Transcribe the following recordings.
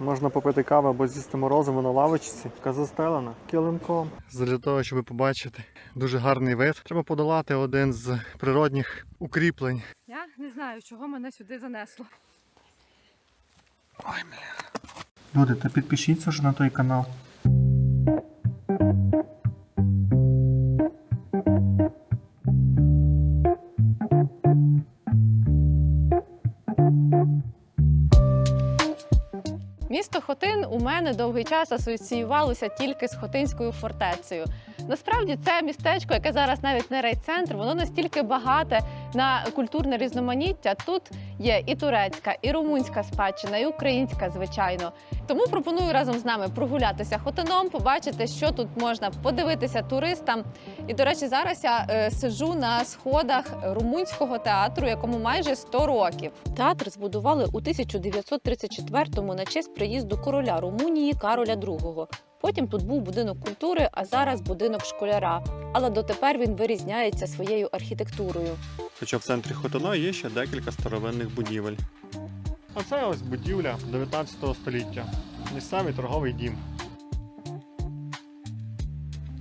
Можна попити каву або з'їсти морозиво на лавочці, яка застелена килимком. Для того, щоб побачити дуже гарний вид, треба подолати один з природних укріплень. Я не знаю, чого мене сюди занесло. Ой, бля. Люди, та підпишіться вже на той канал. У мене довгий час асоціювалося тільки з Хотинською фортецею. Насправді це містечко, яке зараз навіть не райцентр, воно настільки багате на культурне різноманіття. Тут є і турецька, і румунська спадщина, і українська, звичайно. Тому пропоную разом з нами прогулятися Хотином, побачити, що тут можна подивитися туристам. І до речі, зараз я е, сиджу на сходах румунського театру, якому майже 100 років. Театр збудували у 1934-му на честь приїзду короля Румунії Кароля II. Потім тут був будинок культури, а зараз будинок школяра. Але дотепер він вирізняється своєю архітектурою. Хоча в центрі Хотино є ще декілька старовинних будівель. А це ось будівля 19 століття. Місцевий торговий дім.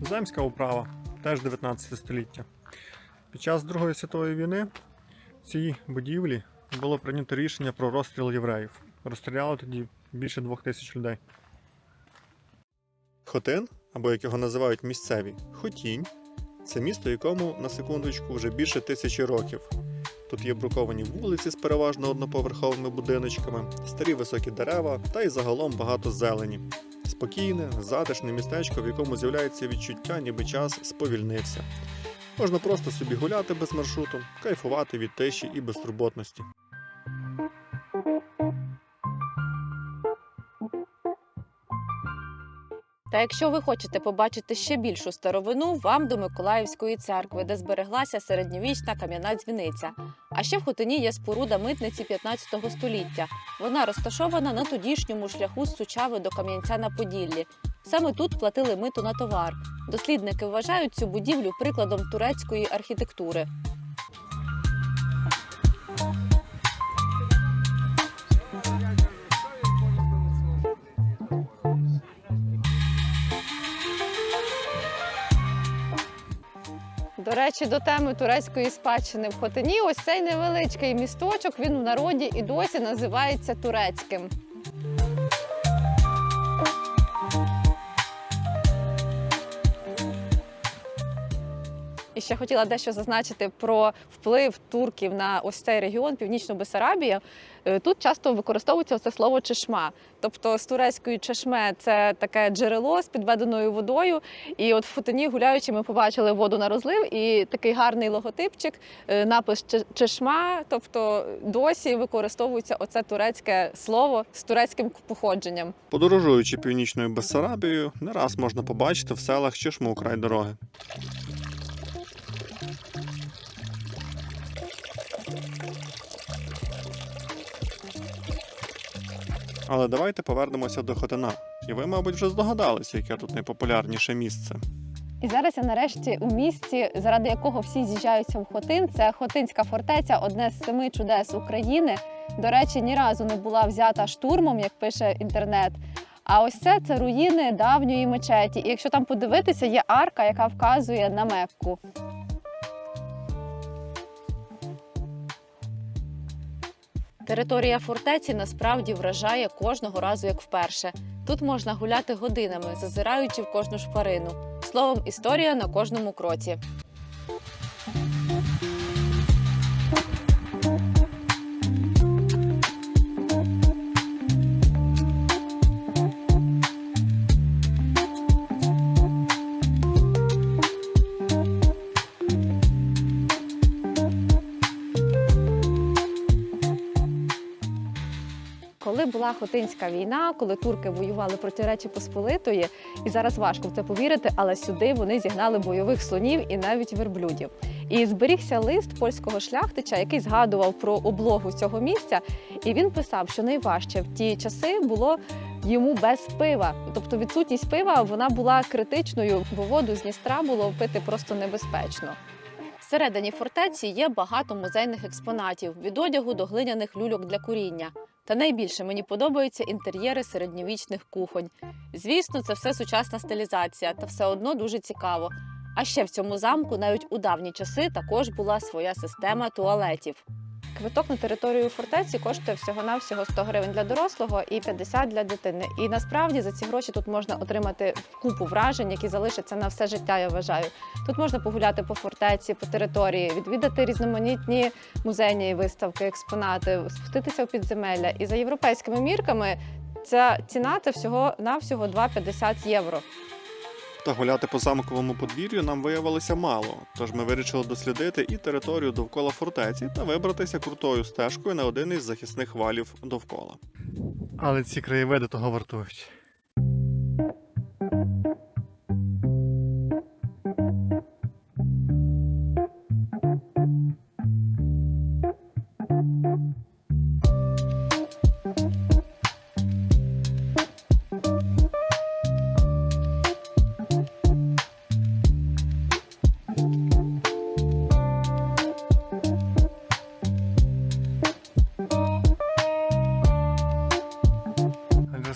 Земська управа теж 19 століття. Під час Другої світової війни в цій будівлі було прийнято рішення про розстріл євреїв. Розстріляли тоді більше двох тисяч людей. Хотин, або як його називають місцеві, Хотінь це місто, якому на секундочку вже більше тисячі років. Тут є бруковані вулиці з переважно одноповерховими будиночками, старі високі дерева та й загалом багато зелені. Спокійне, затишне містечко, в якому з'являється відчуття, ніби час сповільнився. Можна просто собі гуляти без маршруту, кайфувати від тиші і безтурботності. Та якщо ви хочете побачити ще більшу старовину, вам до Миколаївської церкви, де збереглася середньовічна кам'яна дзвіниця. А ще в Хотині є споруда митниці 15 століття. Вона розташована на тодішньому шляху з Сучави до Кам'янця на Поділлі. Саме тут платили миту на товар. Дослідники вважають цю будівлю прикладом турецької архітектури. До речі, до теми турецької спадщини в Хотині, ось цей невеличкий місточок. Він в народі і досі називається турецьким. І ще хотіла дещо зазначити про вплив турків на ось цей регіон, північну Бесарабію. Е, Тут часто використовується це слово чешма. Тобто з турецької чешме це таке джерело з підведеною водою. І от в Хотині гуляючи, ми побачили воду на розлив і такий гарний логотипчик, е, напис «Че- чешма. Тобто досі використовується оце турецьке слово з турецьким походженням. Подорожуючи північною Бессарабією, не раз можна побачити в селах чешму край дороги. Але давайте повернемося до Хотина. І ви, мабуть, вже здогадалися, яке тут найпопулярніше місце. І зараз я нарешті у місці, заради якого всі з'їжджаються в Хотин. Це Хотинська фортеця, одне з семи чудес України. До речі, ні разу не була взята штурмом, як пише інтернет. А ось це це руїни давньої мечеті. І якщо там подивитися, є арка, яка вказує на Мекку. Територія фортеці насправді вражає кожного разу як вперше. Тут можна гуляти годинами, зазираючи в кожну шпарину. Словом, історія на кожному кроці. Коли була Хотинська війна, коли турки воювали проти Речі Посполитої, і зараз важко в це повірити, але сюди вони зігнали бойових слонів і навіть верблюдів. І зберігся лист польського шляхтича, який згадував про облогу цього місця. І він писав, що найважче в ті часи було йому без пива. Тобто відсутність пива вона була критичною, бо воду з Дністра було пити просто небезпечно. Всередині фортеці є багато музейних експонатів від одягу до глиняних люльок для куріння. Та найбільше мені подобаються інтер'єри середньовічних кухонь. Звісно, це все сучасна стилізація, та все одно дуже цікаво. А ще в цьому замку навіть у давні часи також була своя система туалетів. Квиток на територію фортеці коштує всього-навсього 100 гривень для дорослого і 50 для дитини. І насправді за ці гроші тут можна отримати купу вражень, які залишаться на все життя. Я вважаю. Тут можна погуляти по фортеці, по території, відвідати різноманітні музейні виставки, експонати, спуститися у підземелля. І за європейськими мірками ця ціна це всього навсього 2,50 євро. Та гуляти по замковому подвір'ю нам виявилося мало, тож ми вирішили дослідити і територію довкола фортеці та вибратися крутою стежкою на один із захисних валів довкола. Але ці краєвиди того вартують.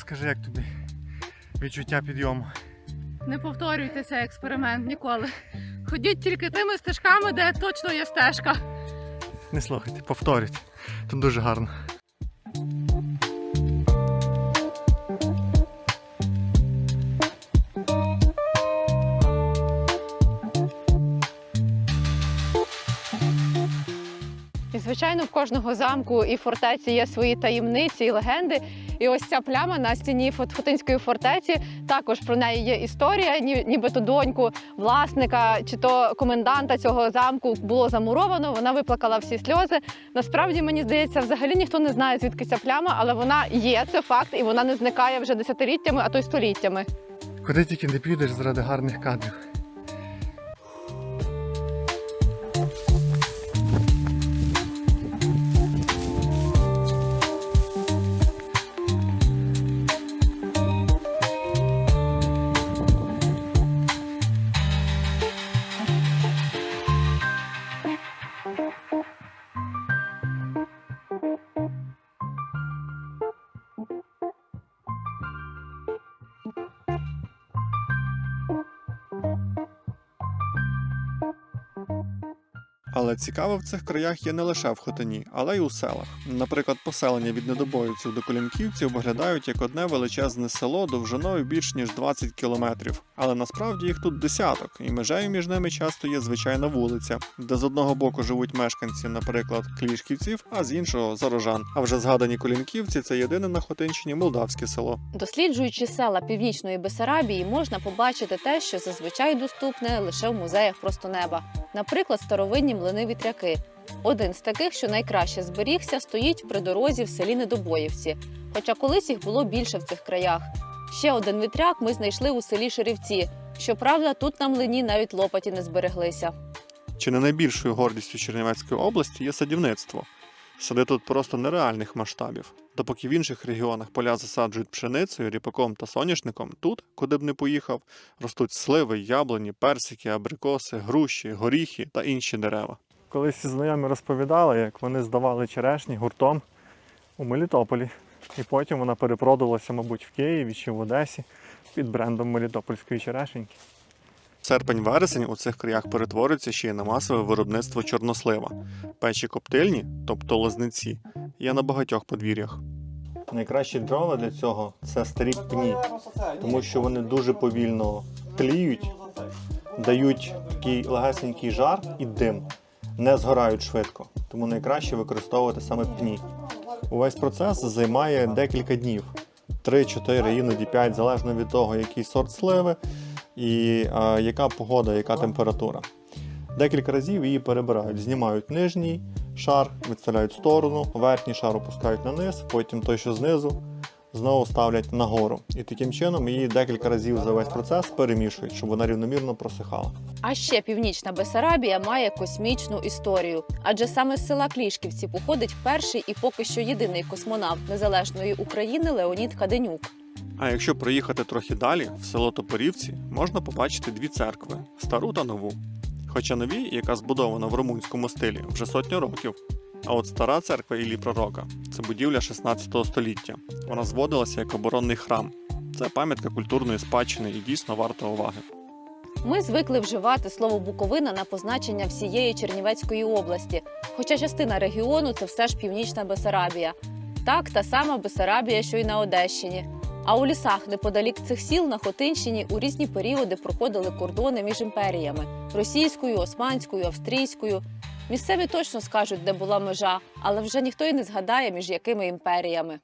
Розкажи, як тобі відчуття підйому? Не повторюйте цей експеримент ніколи. Ходіть тільки тими стежками, де точно є стежка. Не слухайте, повторюйте. Тут дуже гарно. І звичайно, в кожного замку і фортеці є свої таємниці і легенди. І ось ця пляма на стіні Хотинської фортеці. Також про неї є історія, ні- нібито доньку власника чи то коменданта цього замку було замуровано. Вона виплакала всі сльози. Насправді мені здається, взагалі ніхто не знає, звідки ця пляма, але вона є, це факт, і вона не зникає вже десятиліттями, а то й століттями. Куди тільки не підеш заради гарних кадрів. Але цікаво в цих краях є не лише в Хотині, але й у селах. Наприклад, поселення від недобоївців до колінківців виглядають як одне величезне село довжиною більш ніж 20 кілометрів. Але насправді їх тут десяток, і межею між ними часто є звичайна вулиця, де з одного боку живуть мешканці, наприклад, клішківців, а з іншого зарожан. А вже згадані колінківці це єдине на Хотинщині молдавське село. Досліджуючи села північної Бесарабії, можна побачити те, що зазвичай доступне лише в музеях просто неба. Наприклад, старовинні млини вітряки. Один з таких, що найкраще зберігся, стоїть при дорозі в селі Недобоївці. Хоча колись їх було більше в цих краях. Ще один вітряк ми знайшли у селі Шерівці. Щоправда, тут на млині навіть лопаті не збереглися. Чи не найбільшою гордістю Чернівецької області є садівництво? Сади тут просто нереальних масштабів. Допоки в інших регіонах поля засаджують пшеницею, ріпаком та соняшником, тут, куди б не поїхав, ростуть сливи, яблуні, персики, абрикоси, груші, горіхи та інші дерева. Колись знайомі розповідали, як вони здавали черешні гуртом у Мелітополі. І потім вона перепродалася, мабуть, в Києві чи в Одесі під брендом Мелітопольської черешеньки. Серпень-вересень у цих краях перетворюється ще й на масове виробництво чорнослива. Печі коптильні, тобто лозниці, є на багатьох подвір'ях. Найкращі дрова для цього це старі пні, тому що вони дуже повільно тліють, дають такий легесенький жар і дим, не згорають швидко. Тому найкраще використовувати саме пні. Увесь процес займає декілька днів. 3-4, іноді 5, залежно від того, який сорт сливи і а, яка погода, яка температура. Декілька разів її перебирають, знімають нижній шар, відставляють в сторону, верхній шар опускають на низ, потім той, що знизу, знову ставлять нагору. І таким чином її декілька разів за весь процес перемішують, щоб вона рівномірно просихала. А ще північна Бесарабія має космічну історію, адже саме з села Клішківці походить перший і поки що єдиний космонавт незалежної України Леонід Каденюк. А якщо проїхати трохи далі, в село Топорівці, можна побачити дві церкви стару та нову. Хоча нові, яка збудована в румунському стилі, вже сотню років. А от стара церква Іллі Пророка це будівля 16 століття. Вона зводилася як оборонний храм. Це пам'ятка культурної спадщини і дійсно варта уваги. Ми звикли вживати слово Буковина на позначення всієї Чернівецької області, хоча частина регіону це все ж північна Бесарабія. Так, та сама Бесарабія, що й на Одещині. А у лісах неподалік цих сіл на Хотинщині у різні періоди проходили кордони між імперіями російською, османською, австрійською. Місцеві точно скажуть, де була межа, але вже ніхто й не згадає, між якими імперіями.